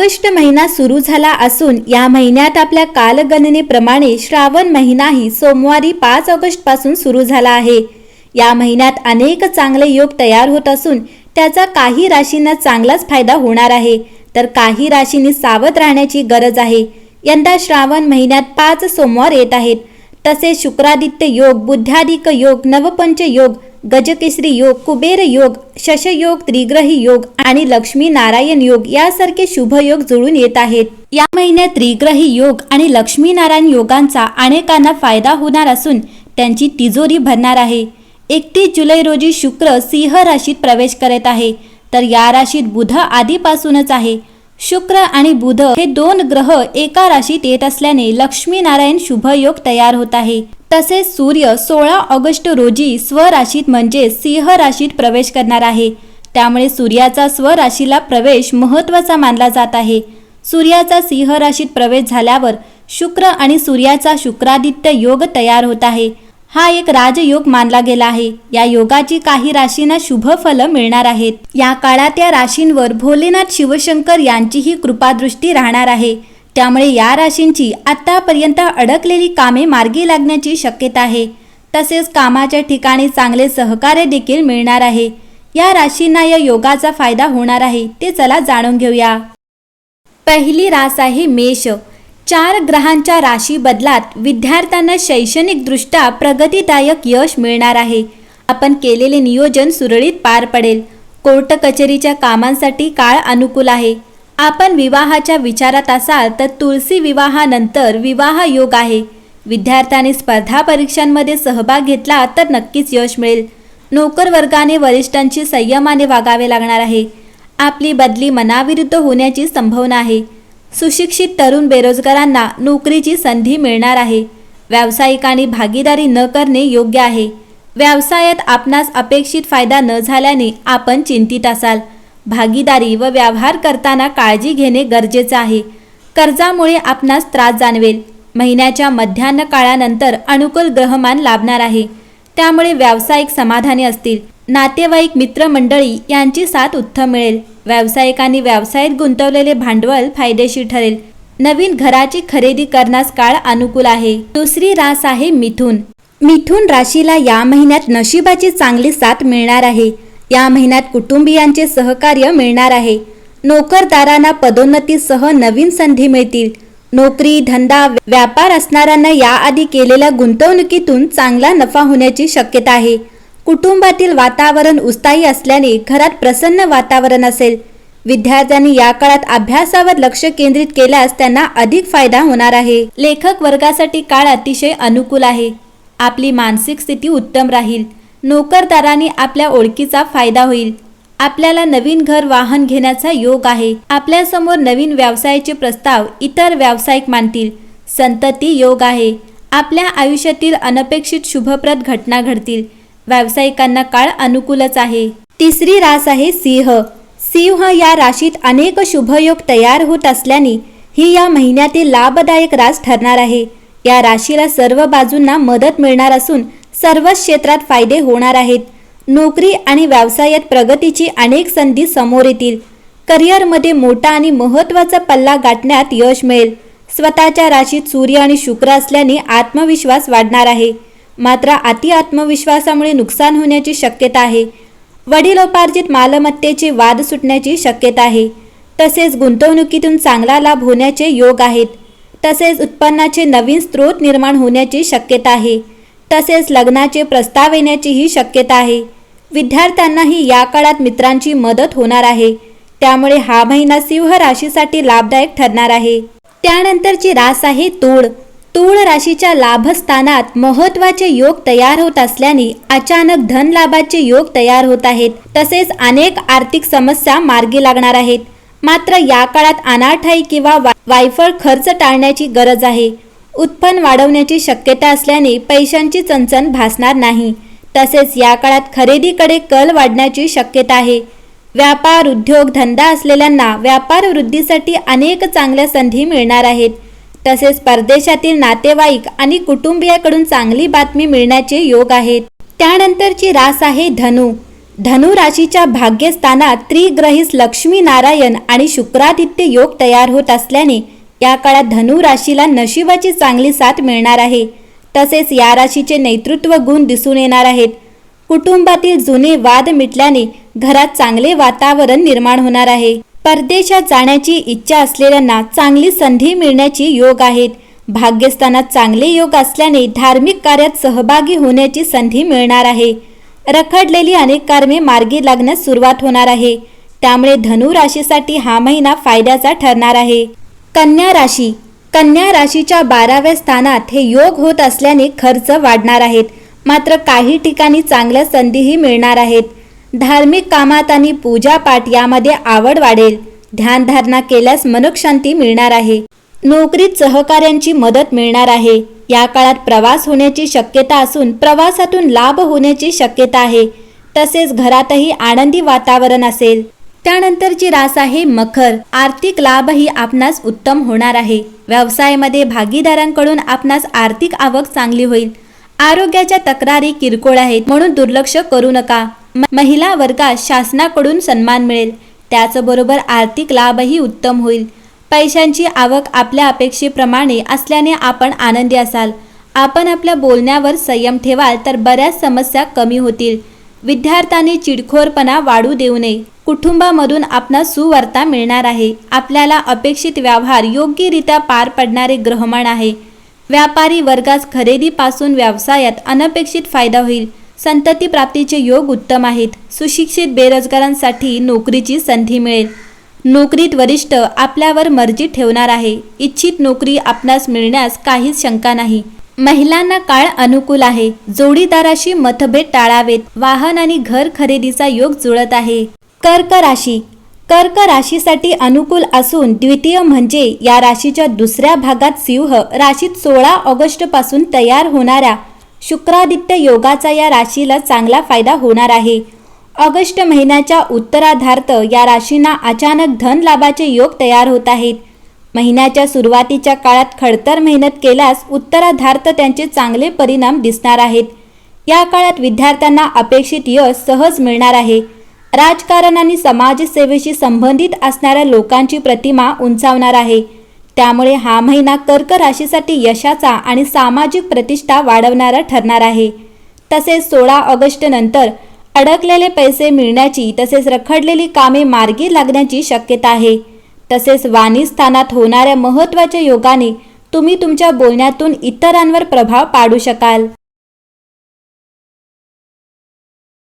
August महिना सुरू झाला असून या महिन्यात आपल्या कालगणनेप्रमाणे श्रावण महिनाही सोमवारी पाच ऑगस्टपासून सुरू झाला आहे. या महिन्यात अनेक चांगले योग तयार होत असून त्याचा काही राशींना चांगलाच फायदा होणार आहे. तर काही राशींनी सावध राहण्याची गरज आहे. यंदा श्रावण महिन्यात पाच सोमवार येत आहेत. तसेच शुक्रादित्य योग बुद्धादिक योग नवपंच योग गजकेसरी योग कुबेर योग शशयोग त्रिग्रही योग आणि लक्ष्मी नारायण योग यासारखे शुभ योग जुळून येत आहेत. या महिन्यात त्रिग्रही योग आणि लक्ष्मी नारायण योगांचा अनेकांना फायदा होणार असून त्यांची तिजोरी भरणार आहे. एकतीस जुलै रोजी शुक्र सिंह राशीत प्रवेश करत आहे. तर या राशीत बुध आधीपासूनच आहे. शुक्र आणि बुध हे दोन ग्रह एका राशीत येत असल्याने लक्ष्मी नारायण शुभ योग तयार होत आहे. तसेच सूर्य सोळा ऑगस्ट रोजी स्वराशीत म्हणजे सिंह राशीत प्रवेश करणार आहे. त्यामुळे सूर्याचा स्वराशीला प्रवेश महत्त्वाचा मानला जात आहे. सूर्याचा सिंह राशीत प्रवेश झाल्यावर शुक्र आणि सूर्याचा शुक्रादित्य योग तयार होत आहे. हा एक राजयोग मानला गेला आहे. या योगाची काही राशींना शुभ फल मिळणार आहेत. या काळात या राशींवर भोलेनाथ शिवशंकर यांचीही कृपादृष्टी राहणार आहे. त्यामुळे या राशींची आतापर्यंत अडकलेली कामे मार्गी लागण्याची शक्यता आहे. तसेच कामाच्या ठिकाणी चांगले सहकार्य देखील मिळणार आहे. या राशींना या योगाचा फायदा होणार आहे ते चला जाणून घेऊया. पहिली रास आहे मेष. चार ग्रहांच्या राशी बदलात विद्यार्थ्यांना शैक्षणिकदृष्ट्या प्रगतीदायक यश मिळणार आहे. आपण केलेले नियोजन सुरळीत पार पडेल. कोर्ट कचेरीच्या कामांसाठी काळ अनुकूल आहे. आपण विवाहाच्या विचारात असाल तर तुळसी विवाहानंतर विवाह योग आहे. विद्यार्थ्यांनी स्पर्धा परीक्षांमध्ये सहभाग घेतला तर नक्कीच यश मिळेल. नोकर वर्गाने वरिष्ठांशी संयमाने वागावे लागणार आहे. आपली बदली मनाविरुद्ध होण्याची संभावना आहे. सुशिक्षित तरुण बेरोजगारांना नोकरीची संधी मिळणार आहे. व्यावसायिकांनी भागीदारी न करणे योग्य आहे. व्यवसायात आपणास अपेक्षित फायदा न झाल्याने आपण चिंतित असाल. भागीदारी व व्यवहार करताना काळजी घेणे गरजेचे आहे. कर्जामुळे आपणास त्रास जाणवेल. महिन्याच्या मध्यान्ह काळानंतर अनुकूल ग्रहमान लाभणार आहे. त्यामुळे व्यावसायिक समाधानी असतील. नातेवाईक मित्रमंडळी यांची साथ उत्तम मिळेल. व्यावसायिकांनी व्यवसायात गुंतवलेले भांडवल फायदेशीर ठरेल. नवीन घराची खरेदी करण्यास काळ अनुकूल आहे. दुसरी रास आहे मिथुन. मिथून राशीला या महिन्यात नशिबाची चांगली साथ मिळणार आहे. या महिन्यात कुटुंबियांचे सहकार्य मिळणार आहे. नोकरदारांना पदोन्नतीसह नवीन संधी मिळतील. नोकरी धंदा व्यापार असणाऱ्यांना याआधी केलेल्या गुंतवणुकीतून चांगला नफा होण्याची शक्यता आहे. कुटुंबातील वातावरण उत्साही असल्याने घरात प्रसन्न वातावरण असेल. विद्यार्थ्यांनी या काळात अभ्यासावर लक्ष केंद्रित केल्यास त्यांना अधिक फायदा होणार आहे. लेखक वर्गासाठी काळ अतिशय अनुकूल आहे. आपली मानसिक स्थिती उत्तम राहील. नोकरदारांनी आपल्या ओळखीचा फायदा होईल. आपल्याला नवीन घर वाहन घेण्याचा योग आहे. आपल्यासमोर नवीन व्यवसायाचे प्रस्ताव इतर व्यावसायिक मानतील. संतती योग आहे. आपल्या आयुष्यातील अनपेक्षित शुभप्रद घटना घडतील. व्यावसायिकांना काळ अनुकूलच आहे. तिसरी रास आहे सिंह. सिंह या राशीत अनेक शुभयोग तयार होत असल्याने ही या महिन्यातील लाभदायक रास ठरणार आहे. या राशीला सर्व बाजूंना मदत मिळणार असून सर्वच क्षेत्रात फायदे होणार आहेत. नोकरी आणि व्यवसायात प्रगतीची अनेक संधी समोर येतील. करिअरमध्ये मोठा आणि महत्त्वाचा पल्ला गाठण्यात यश मिळेल. स्वतःच्या राशीत सूर्य आणि शुक्र असल्याने आत्मविश्वास वाढणार आहे. मात्र अति आत्मविश्वासामुळे नुकसान होण्याची शक्यता आहे. वडिलोपार्जित मालमत्तेचे वाद सुटण्याची शक्यता आहे. तसेच गुंतवणुकीतून चांगला लाभ होण्याचे योग आहेत. तसेच उत्पन्नाचे नवीन स्रोत निर्माण होण्याची शक्यता आहे. तसेच लग्नाचे प्रस्ताव येण्याचीही शक्यता आहे. विद्यार्थ्यांनाही या काळात मित्रांची मदत होणार आहे. त्यामुळे हा महिना सिंह राशीसाठी लाभदायक ठरणार आहे. त्यानंतरची रास आहे तूळ. तूळ राशीच्या लाभस्थानात महत्त्वाचे योग तयार होत असल्याने अचानक धन लाभाचे योग तयार होत आहेत. तसेच अनेक आर्थिक समस्या मार्गी लागणार आहेत. मात्र या काळात अनाठाई किंवा वायफळ खर्च टाळण्याची गरज आहे. उत्पन्न वाढवण्याची शक्यता असल्याने पैशांची चणचण भासणार नाही. तसेच या काळात खरेदीकडे कल वाढण्याची शक्यता आहे. व्यापार उद्योग धंदा असलेल्यांना व्यापार वृद्धीसाठी अनेक चांगल्या संधी मिळणार आहेत. तसेच परदेशातील नातेवाईक आणि कुटुंबियाकडून चांगली बातमी मिळण्याचे योग आहेत. त्यानंतरची रास आहे धनु. धनु राशीच्या भाग्यस्थानात त्रिग्रहीस लक्ष्मी नारायण आणि शुक्रादित्य योग तयार होत असल्याने या काळात धनु राशीला नशिबाची चांगली साथ मिळणार आहे. तसेच या राशीचे नेतृत्व गुण दिसून येणार आहेत. कुटुंबातील जुने वाद मिटल्याने घरात चांगले वातावरण निर्माण होणार आहे. परदेशात जाण्याची इच्छा असलेल्यांना चांगली संधी मिळण्याची योग आहेत. भाग्यस्थानात चांगले योग असल्याने धार्मिक कार्यात सहभागी होण्याची संधी मिळणार आहे. रखडलेली अनेक कर्मे मार्गी लागण्यास सुरुवात होणार आहे. त्यामुळे धनु राशीसाठी हा महिना फायद्याचा ठरणार आहे. कन्या राशी. कन्या राशीच्या बाराव्या स्थानात हे योग होत असल्याने खर्च वाढणार आहेत. मात्र काही ठिकाणी चांगल्या संधीही मिळणार आहेत. धार्मिक कामात आणि पूजापाठ यामध्ये आवड वाढेल. ध्यानधारणा केल्यास मनोशांती मिळणार आहे. नोकरीत सहकाऱ्यांची मदत मिळणार आहे. या काळात प्रवास होण्याची शक्यता असून प्रवासातून लाभ होण्याची शक्यता आहे. तसेच घरातही आनंदी वातावरण असेल. त्यानंतरची रास आहे मखर आर्थिक लाभही आपणास उत्तम होणार आहे. व्यवसायामध्ये भागीदारांकडून आपणास आर्थिक आवक चांगली होईल. आरोग्याच्या तक्रारी किरकोळ आहेत म्हणून दुर्लक्ष करू नका. म- महिला वर्गात शासनाकडून सन्मान मिळेल. त्याचबरोबर आर्थिक लाभही उत्तम होईल. पैशांची आवक आपल्या अपेक्षेप्रमाणे असल्याने आपण आनंदी असाल. आपण आपल्या बोलण्यावर संयम ठेवाल तर बऱ्याच समस्या कमी होतील. विद्यार्थ्यांनी चिडखोरपणा वाढू देऊ नये. कुटुंबामधून आपणास सुवार्ता मिळणार आहे. आपल्याला अपेक्षित व्यवहार योग्यरित्या पार पडणारे ग्रहमाण आहे. व्यापारी वर्गास खरेदीपासून व्यवसायात अनपेक्षित फायदा होईल. संतती प्राप्तीचे योग उत्तम आहेत. सुशिक्षित बेरोजगारांसाठी नोकरीची संधी मिळेल. नोकरीत वरिष्ठ आपल्यावर मर्जी ठेवणार आहे. इच्छित नोकरी आपणास मिळण्यास काहीच शंका नाही. महिलांना काळ अनुकूल आहे. जोडीदाराशी मतभेद टाळावेत. वाहन आणि घर खरेदीचा योग जुळत आहे. कर्क राशी. कर्क राशीसाठी अनुकूल असून द्वितीय म्हणजे या राशीच्या दुसऱ्या भागात सिंह राशीत सोळा ऑगस्टपासून तयार होणाऱ्या शुक्रादित्य योगाचा या राशीला चांगला फायदा होणार आहे. ऑगस्ट महिन्याच्या उत्तराधार्थ या राशींना अचानक धन लाभाचे योग तयार होत आहेत. महिन्याच्या सुरुवातीच्या काळात खडतर मेहनत केल्यास उत्तराधार्थ त्यांचे चांगले परिणाम दिसणार आहेत. या काळात विद्यार्थ्यांना अपेक्षित यश सहज मिळणार आहे. राजकारण आणि समाजसेवेशी संबंधित असणाऱ्या लोकांची प्रतिमा उंचावणार आहे. त्यामुळे हा महिना कर्क राशीसाठी यशाचा आणि सामाजिक प्रतिष्ठा वाढवणारा ठरणार आहे. तसेच सोळा ऑगस्ट नंतर अडकलेले पैसे मिळण्याची तसेच रखडलेली कामे मार्गी लागण्याची शक्यता आहे. तसेच वाणी स्थानात होणाऱ्या महत्त्वाच्या योगाने तुम्ही तुमच्या बोलण्यातून इतरांवर प्रभाव पाडू शकाल.